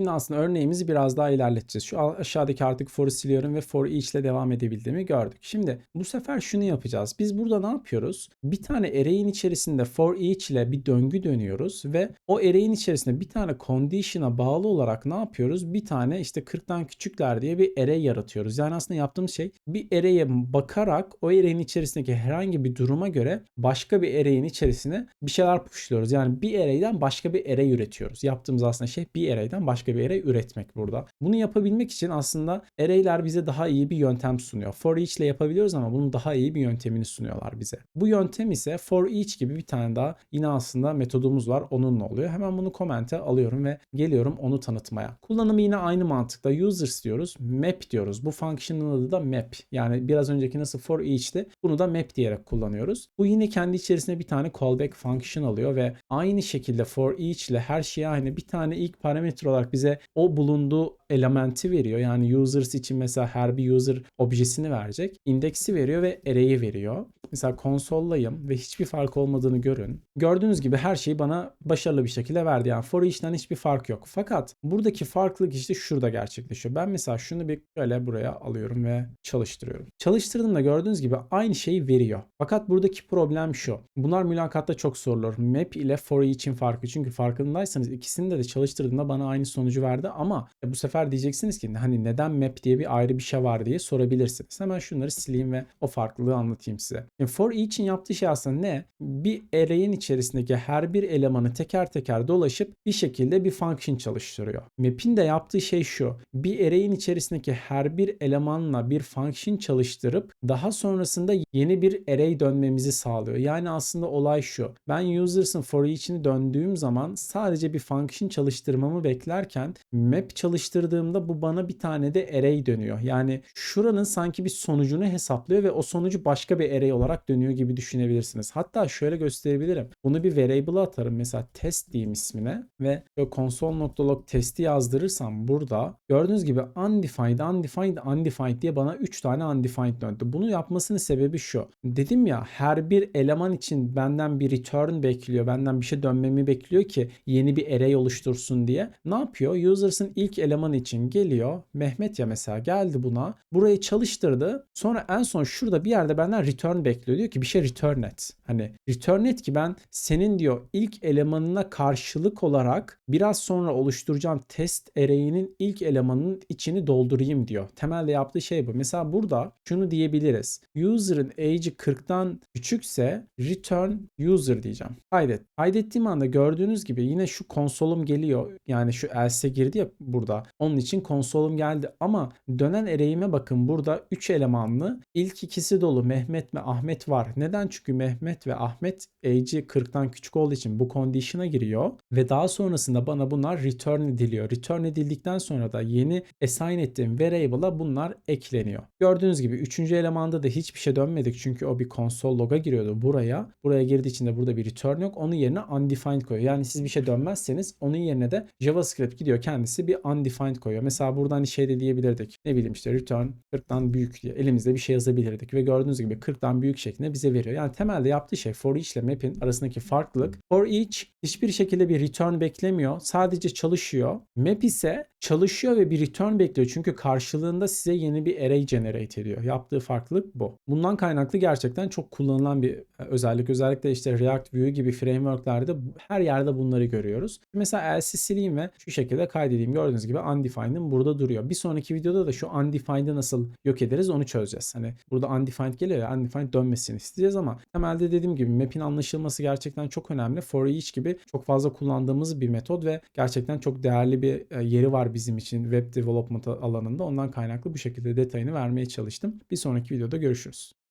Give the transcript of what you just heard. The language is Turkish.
Şimdi aslında örneğimizi biraz daha ilerleteceğiz. Şu aşağıdaki artık for'u siliyorum ve for each ile devam edebildiğimi gördük. Şimdi bu sefer şunu yapacağız. Biz burada ne yapıyoruz? Bir tane array'in içerisinde for each ile bir döngü dönüyoruz ve o array'in içerisinde bir tane condition'a bağlı olarak ne yapıyoruz? Bir tane işte 40'tan küçükler diye bir array yaratıyoruz. Yani aslında yaptığımız şey bir array'e bakarak o array'in içerisindeki herhangi bir duruma göre başka bir array'in içerisine bir şeyler pushluyoruz. Yani bir array'den başka bir array üretiyoruz. Yaptığımız aslında şey bir array'den başka bir array üretmek burada. Bunu yapabilmek için aslında array'ler bize daha iyi bir yöntem sunuyor. For each ile yapabiliyoruz ama bunun daha iyi bir yöntemini sunuyorlar bize. Bu yöntem ise for each gibi bir tane daha yine aslında metodumuz var. Onunla oluyor. Hemen bunu komente alıyorum ve geliyorum onu tanıtmaya. Kullanımı yine aynı mantıkta. Users diyoruz. Map diyoruz. Bu function'ın adı da map. Yani biraz önceki nasıl for each'ti. Bunu da map diyerek kullanıyoruz. Bu yine kendi içerisinde bir tane callback function alıyor ve aynı şekilde for each ile her şeye aynı bir tane ilk parametre olarak bize o bulunduğu elementi veriyor. Yani users için mesela her bir user objesini verecek. indeksi veriyor ve array'i veriyor. Mesela konsollayım ve hiçbir fark olmadığını görün. Gördüğünüz gibi her şeyi bana başarılı bir şekilde verdi. Yani for each'ten hiçbir fark yok. Fakat buradaki farklılık işte şurada gerçekleşiyor. Ben mesela şunu bir böyle buraya alıyorum ve çalıştırıyorum. Çalıştırdığımda gördüğünüz gibi aynı şeyi veriyor. Fakat buradaki problem şu. Bunlar mülakatta çok sorulur. Map ile for each'in farkı. Çünkü farkındaysanız ikisini de, de çalıştırdığımda bana aynı sonucu verdi ama bu sefer diyeceksiniz ki hani neden map diye bir ayrı bir şey var diye sorabilirsiniz. Hemen şunları sileyim ve o farklılığı anlatayım size. Yani for each'in yaptığı şey aslında ne? Bir array'in içerisindeki her bir elemanı teker teker dolaşıp bir şekilde bir function çalıştırıyor. Map'in de yaptığı şey şu. Bir array'in içerisindeki her bir elemanla bir function çalıştırıp daha sonrasında yeni bir array dönmemizi sağlıyor. Yani aslında olay şu. Ben users'ın for each'ini döndüğüm zaman sadece bir function çalıştırmamı beklerken map çalıştırdığımda bu bana bir tane de array dönüyor. Yani şuranın sanki bir sonucunu hesaplıyor ve o sonucu başka bir array olarak dönüyor gibi düşünebilirsiniz. Hatta şöyle gösterebilirim. Bunu bir variable'a atarım. Mesela test diyeyim ismine ve console.log testi yazdırırsam burada gördüğünüz gibi undefined, undefined, undefined diye bana 3 tane undefined döndü. Bunu yapmasının sebebi şu. Dedim ya her bir eleman için benden bir return bekliyor. Benden bir şey dönmemi bekliyor ki yeni bir array oluştursun diye. Ne yapıyor? Users'ın ilk eleman için geliyor. Mehmet ya mesela geldi buna. Burayı çalıştırdı. Sonra en son şurada bir yerde benden return bekliyor. Diyor ki bir şey return et. Hani return et ki ben senin diyor ilk elemanına karşılık olarak biraz sonra oluşturacağım test array'inin ilk elemanının içini doldurayım diyor. Temelde yaptığı şey bu. Mesela burada şunu diyebiliriz. User'ın age'i 40'tan küçükse return user diyeceğim. Kaydet. Kaydettiğim anda gördüğünüz gibi yine şu konsolum geliyor. Yani şu else girdi ya burada. Onun için konsolum geldi ama dönen array'ime bakın burada 3 elemanlı. İlk ikisi dolu Mehmet ve Ahmet var. Neden? Çünkü Mehmet ve Ahmet age'i 40'tan küçük olduğu için bu condition'a giriyor ve daha sonrasında bana bunlar return ediliyor. Return edildikten sonra da yeni assign ettiğim variable'a bunlar ekleniyor. Gördüğünüz gibi 3. elemanda da hiçbir şey dönmedik çünkü o bir console log'a giriyordu buraya. Buraya girdiği için de burada bir return yok. Onun yerine undefined koyuyor. Yani siz bir şey dönmezseniz onun yerine de JavaScript gidiyor kendisi bir undefined koyuyor. Mesela buradan hani şey de diyebilirdik. Ne bileyim işte return 40'tan büyük diye elimizde bir şey yazabilirdik ve gördüğünüz gibi 40'tan büyük şeklinde bize veriyor. Yani temelde yaptığı şey for each ile map'in arasındaki farklılık. For each hiçbir şekilde bir return beklemiyor. Sadece çalışıyor. Map ise çalışıyor ve bir return bekliyor. Çünkü karşılığında size yeni bir array generate ediyor. Yaptığı farklılık bu. Bundan kaynaklı gerçekten çok kullanılan bir özellik. Özellikle işte React Vue gibi frameworklerde her yerde bunları görüyoruz. Mesela else sileyim ve şu şekilde kaydedeyim. Gördüğünüz gibi undefined'im burada duruyor. Bir sonraki videoda da şu undefined'i nasıl yok ederiz onu çözeceğiz. Hani burada undefined geliyor ya undefined dönmesini isteyeceğiz ama temelde dediğim gibi map'in anlaşılması gerçekten çok önemli. For each gibi çok fazla kullandığımız bir metod ve gerçekten çok değerli bir e, yeri bizim için web development alanında. Ondan kaynaklı bu şekilde detayını vermeye çalıştım. Bir sonraki videoda görüşürüz.